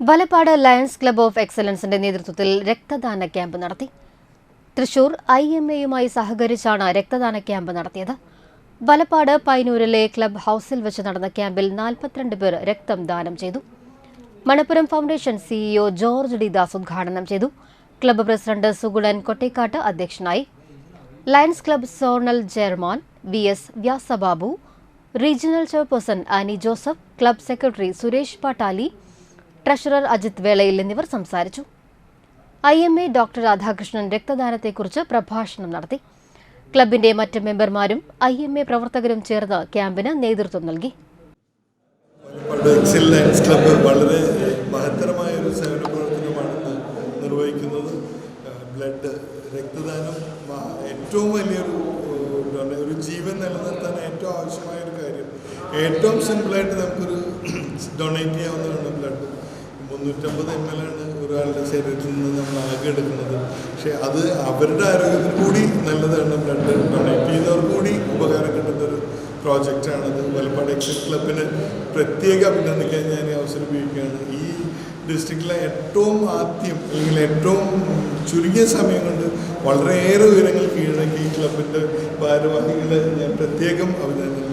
Valappad lions club of എക്സലൻസിന്റെ നേതൃത്വത്തിൽ രക്തദാന ക്യാമ്പ് നടത്തി. തൃശൂർ ഐ എം എയുമായി സഹകരിച്ചാണ് രക്തദാന ക്യാമ്പ് നടത്തിയത്. വലപ്പാട് പൈനൂരിലെ ക്ലബ് ഹൌസിൽ വെച്ച് നടന്ന ക്യാമ്പിൽ നാൽപ്പത്തിരണ്ട് പേർ രക്തം ദാനം ചെയ്തു. Manappuram foundation CEO George D Das ഉദ്ഘാടനം ചെയ്തു. ക്ലബ്ബ് പ്രസിഡന്റ് സുഗുണൻ കൊട്ടേക്കാട്ട് അധ്യക്ഷനായി. Lions club zonal chairman V S Vyasababu regional chairperson Annie Joseph club secretary Suresh Pattali treasurer Ajith വേളയിൽ എന്നിവർ സംസാരിച്ചു. I M A doctor Radhakrishnan രക്തദാനത്തെക്കുറിച്ച് പ്രഭാഷണം നടത്തി. ക്ലബിന്റെ മറ്റ് മെമ്പർമാരും ഐ എം എ പ്രവർത്തകരും ചേർന്ന് ക്യാമ്പിന് നേതൃത്വം നൽകി. ക്ലബ്ബ് മഹത്തരമായ ഒരു സേവന പ്രവർത്തനമാണ് നിർവഹിക്കുന്നത്. ബ്ലഡ് രക്തദാനം ഏറ്റവും വലിയൊരു എന്താണ് ഒരു ജീവൻ നിലനിർത്താൻ ഏറ്റവും ആവശ്യമായ ഒരു കാര്യം. ഏറ്റവും സിമ്പിളായിട്ട് നമുക്കൊരു ഡൊണേറ്റ് ചെയ്യാവുന്നതാണ് ബ്ലഡ്. മുന്നൂറ്റമ്പത് എം എൽ ആണ് ഒരാളുടെ ശരീരത്തിൽ നിന്ന് നമ്മൾ ആകെ എടുക്കുന്നത്. പക്ഷേ അത് അവരുടെ ആരോഗ്യത്തിന് കൂടി നല്ലതാണ്. ബ്ലഡ് ഡൊണേറ്റ് ചെയ്യുന്നവർക്ക് കൂടി ഉപകാരം കിട്ടുന്ന ഒരു പ്രോജക്റ്റാണത് വലപ്പാട് എക്സിൽ ക്ലബിന് പ്രത്യേക അഭിനന്ദിക്കാൻ ഞാൻ ഈ അവസരം ഉപയോഗിക്കുകയാണ്. ഈ ഡിസ്ട്രിക്റ്റിലെ ഏറ്റവും ആദ്യം അല്ലെങ്കിൽ ഏറ്റവും ചുരുങ്ങിയ സമയം കൊണ്ട് വളരെയേറെ ഉയരങ്ങൾ കീഴടക്കി ഈ ക്ലബിന്റെ ഭാരവാഹികളെ ഞാൻ പ്രത്യേകം അഭിനന്ദിക്കുന്നു